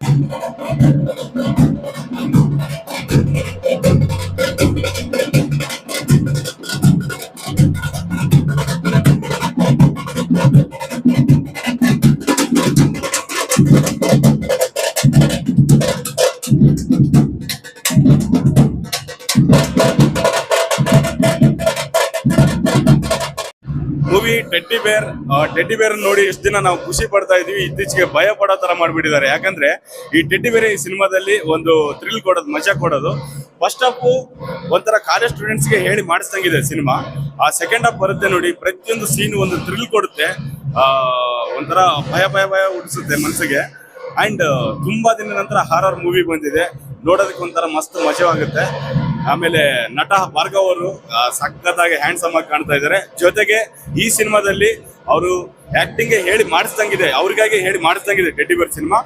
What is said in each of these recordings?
Thank you. Movie teddy bear teddy bear ನೋಡಿ ಎಷ್ಟು ದಿನ ನಾವು ಖುಷಿ ಪಡ್ತಾ ಇದೀವಿ ಇತ್ತೀಚೆಗೆ ಭಯ ಪಡೋ ತರ ಮಾಡ್ಬಿಟ್ಟಿದ್ದಾರೆ. ಯಾಕಂದ್ರೆ ಈ ಟೆಡ್ಡಿ ಬೇರೆ ಈ ಸಿನಿಮಾದಲ್ಲಿ ಒಂದು ಥ್ರಿಲ್ ಕೊಡೋದು ಮಜಾ ಕೊಡೋದು. ಫಸ್ಟ್ ಹಾಫ್ ಒಂಥರ ಕಾಲೇಜ್ ಸ್ಟೂಡೆಂಟ್ಸ್ಗೆ ಹೇಳಿ ಮಾಡಿಸ್ದಂಗಿದೆ ಸಿನಿಮಾ. ಆ ಸೆಕೆಂಡ್ ಹಾಫ್ ಬರುತ್ತೆ ನೋಡಿ ಪ್ರತಿಯೊಂದು ಸೀನ್ ಒಂದು ಥ್ರಿಲ್ ಕೊಡುತ್ತೆ. ಆ, ಒಂಥರ ಭಯ ಭಯ ಭಯ ಹುಟ್ಟಿಸುತ್ತೆ ಮನಸ್ಸಿಗೆ. ಅಂಡ್ ತುಂಬಾ ದಿನ ನಂತರ ಹಾರರ್ ಮೂವಿ ಬಂದಿದೆ. ನೋಡೋದಕ್ಕೆ ಒಂಥರ ಮಸ್ತ್ ಮಜವಾಗುತ್ತೆ. ಆಮೇಲೆ ನಟ ಭಾರ್ಗವ್ ಅವರು ಸಖತ್ತಾಗಿ ಹ್ಯಾಂಡ್ಸಮ್ ಆಗಿ ಕಾಣ್ತಾ ಇದ್ದಾರೆ. ಜೊತೆಗೆ ಈ ಸಿನಿಮಾದಲ್ಲಿ ಅವರು ಆಕ್ಟಿಂಗ್ ಹೇಳಿ ಮಾಡಿಸ್ದಂಗಿದೆ, ಅವ್ರಿಗಾಗಿ ಹೇಳಿ ಮಾಡಿಸ್ದಂಗಿದೆ ಟೆಡ್ಡಿ ಬೇರ್ ಸಿನಿಮಾ.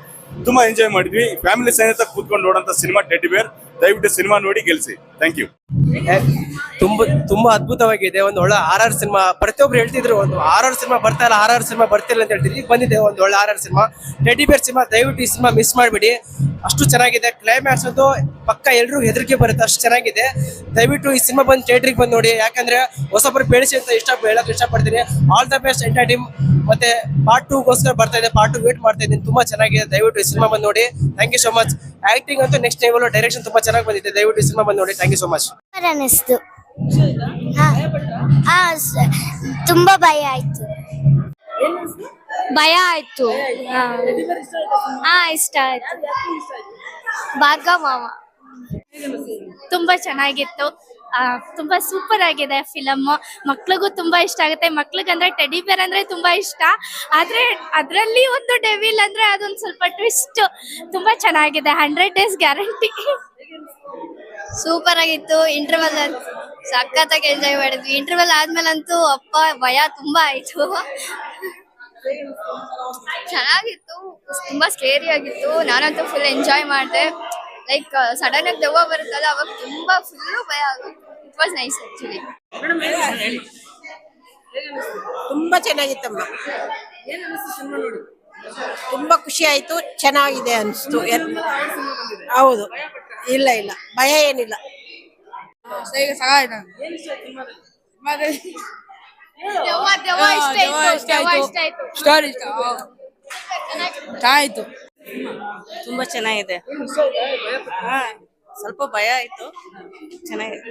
ತುಂಬಾ ಎಂಜಾಯ್ ಮಾಡಿದ್ವಿ. ಫ್ಯಾಮಿಲಿ ಸಹಿತ ಕೂತ್ಕೊಂಡು ನೋಡೋಂಥ ಸಿನಿಮಾ ಟೆಡ್ಡಿ ಬೇರ್ ದಯವಿಟ್ಟು ಸಿನಿಮಾ ನೋಡಿ ಗೆಲ್ಸಿ ಥ್ಯಾಂಕ್ ಯು ತುಂಬಾ ತುಂಬಾ ಅದ್ಭುತವಾಗಿದೆ ಒಂದು ಒಳ್ಳೆ ಆರ್ ಆರ್ ಸಿನಿಮಾ. ಪ್ರತಿಯೊಬ್ರು ಹೇಳ್ತಿದ್ರು ಒಂದು ಆರ್ ಆರ್ ಸಿನಿಮಾ ಬರ್ತಾ ಇಲ್ಲ, ಆರ್ ಆರ್ ಸಿನಿಮಾ ಬರ್ತಿಲ್ಲ ಅಂತ ಹೇಳ್ತಿದ್ರು ಈಗ ಬಂದಿದೆ ಒಂದು ಒಳ್ಳೆ R R cinema. Teddy bear cinema, ದಯವಿಟ್ಟು ಈ ಸಿನಿಮಾ ಮಿಸ್ ಮಾಡಬೇಡಿ. ಅಷ್ಟು ಚೆನ್ನಾಗಿದೆ. ಕ್ಲೈಮ್ಯಾಕ್ಸ್ ಅದು ಪಕ್ಕ ಎಲ್ಲರೂ ಹೆದರಿಕೆ ಬರುತ್ತೆ, ಅಷ್ಟು ಚೆನ್ನಾಗಿದೆ. ದಯವಿಟ್ಟು ಈ ಸಿನಿಮಾ ಬಂದು ಥಿಯೇಟ್ರಿಗೆ ಬಂದು ನೋಡಿ. ಯಾಕಂದ್ರೆ ಹೊಸಬ್ರು ಬೆಳೆಸಿ ಅಂತ ಇಷ್ಟ ಹೇಳಕ್ ಇಷ್ಟಪಡ್ತೀನಿ. All the best entire team ಮತ್ತೆ ಪಾರ್ಟ್ ಟೂಗೋಸ್ಕರ ಬರ್ತಾ ಇದೆ. ಪಾರ್ಟ್ ಟು ವೇಟ್ ಮಾಡ್ತಾ ಇದ್ದೀನಿ. ತುಂಬಾ ಚೆನ್ನಾಗಿದೆ. ದಯವಿಟ್ಟು ಈ ಸಿನಿಮಾ ಬಂದು ನೋಡಿ. Thank you so much acting ಅಂತೂ ನೆಕ್ಸ್ಟ್ ಲೆವೆಲ್ ಡೈರೆಕ್ಷನ್ ತುಂಬಾ ಚೆನ್ನಾಗಿ ಬಂದಿದೆ. ದಯವಿಟ್ಟು ಈ ಸಿನಿಮಾ ಬಂದು ನೋಡಿ. ಥ್ಯಾಂಕ್ ಯು ಸೊ ಮಚ್ ಅನಿಸ್ತು. ತುಂಬಾ ಭಯ ಆಯ್ತು. ಭಯ ಆಯ್ತು. ಹಾ. ಇಷ್ಟ ಆಯ್ತು. ಭಾಗವಾಮ ಮಾವ. ತುಂಬಾ ಚೆನ್ನಾಗಿತ್ತು. ತುಂಬಾ ಸೂಪರ್ ಆಗಿದೆ ಫಿಲಮ್ ಮಕ್ಳಿಗೂ ತುಂಬಾ ಇಷ್ಟ ಆಗುತ್ತೆ. ಮಕ್ಳಿಗಂದ್ರೆ ಟೆಡಿ ಬೇರ್ ಅಂದ್ರೆ ತುಂಬಾ ಇಷ್ಟ. ಆದ್ರೆ ಅದ್ರಲ್ಲಿ ಒಂದು ಡೆವಿಲ್ ಅಂದ್ರೆ ಅದೊಂದು ಸ್ವಲ್ಪ ಟ್ವಿಸ್ಟ್ ತುಂಬಾ ಚೆನ್ನಾಗಿದೆ. ಹಂಡ್ರೆಡ್ ಡೇಸ್ ಗ್ಯಾರಂಟಿ ಸೂಪರ್ ಆಗಿತ್ತು. ಇಂಟರ್ವಲ್ ಸಖತ್ತಾಗಿ ಎಂಜಾಯ್ ಮಾಡಿದ್ವಿ. ಇಂಟರ್ವಲ್ ಆದ್ಮೇಲಂತೂ ಅಪ್ಪ ಭಯ ತುಂಬಾ ಆಯ್ತು. ಚೆನ್ನಾಗಿತ್ತು. ತುಂಬಾ ಸ್ಕೇರಿ ಆಗಿತ್ತು. ನಾನಂತೂ ಫುಲ್ ಎಂಜಾಯ್ ಮಾಡಿದೆ. ಲೈಕ್ ಸಡನ್ ಆಗಿ ದೆವ್ವ ಬರುತ್ತಲ್ಲ ಅವಾಗ ತುಂಬಾ ಫುಲ್ ಭಯ ಆಗುತ್ತೆ. ಇಟ್ ವಾಸ್ ನೈಸ್ ಆಕ್ಚುಲಿ ತುಂಬಾ ಚೆನ್ನಾಗಿತ್ತಮ್ಮ. ತುಂಬಾ ಖುಷಿ ಆಯ್ತು. ಚೆನ್ನಾಗಿದೆ ಅನ್ಸ್ತು. ಹೌದು. ಇಲ್ಲ ಇಲ್ಲ. ಭಯ ಏನಿಲ್ಲ. ಆಯ್ತು ಇಷ್ಟ ಆಯ್ತು. ತುಂಬಾ ಚೆನ್ನಾಗಿದೆ. ಹಾ, ಸ್ವಲ್ಪ ಭಯ ಆಯ್ತು. ಚೆನ್ನಾಗಿದೆ.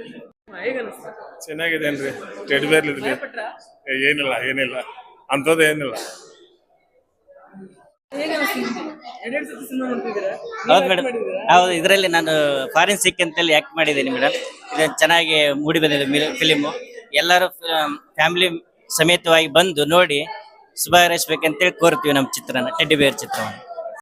ಚೆನ್ನಾಗಿದೆ ಏನ್ರಿ? ಏನಿಲ್ಲ ಏನಿಲ್ಲ. ಅಂತದ್ದು ಏನಿಲ್ಲ. ಹೌದು ಮೇಡಮ್ ಹೌದು ಇದರಲ್ಲಿ ನಾನು ಫಾರೆನ್ಸಿಕ್ ಅಂತೇಳಿ ಆಕ್ಟ್ ಮಾಡಿದ್ದೀನಿ ಮೇಡಮ್ ಇದು ಚೆನ್ನಾಗಿ ಮೂಡಿ ಬಂದಿದೆ ಫಿಲಿಮು ಎಲ್ಲರೂ ಫ್ಯಾಮಿಲಿ ಸಮೇತವಾಗಿ ಬಂದು ನೋಡಿ ಶುಭ ಹಾರೈಸ್ಬೇಕಂತೇಳಿ ಕೋರ್ತೀವಿ ನಮ್ಮ ಚಿತ್ರನ ಟೆಡ್ಡಿ ಬೇರ್ ಚಿತ್ರವನ್ನು.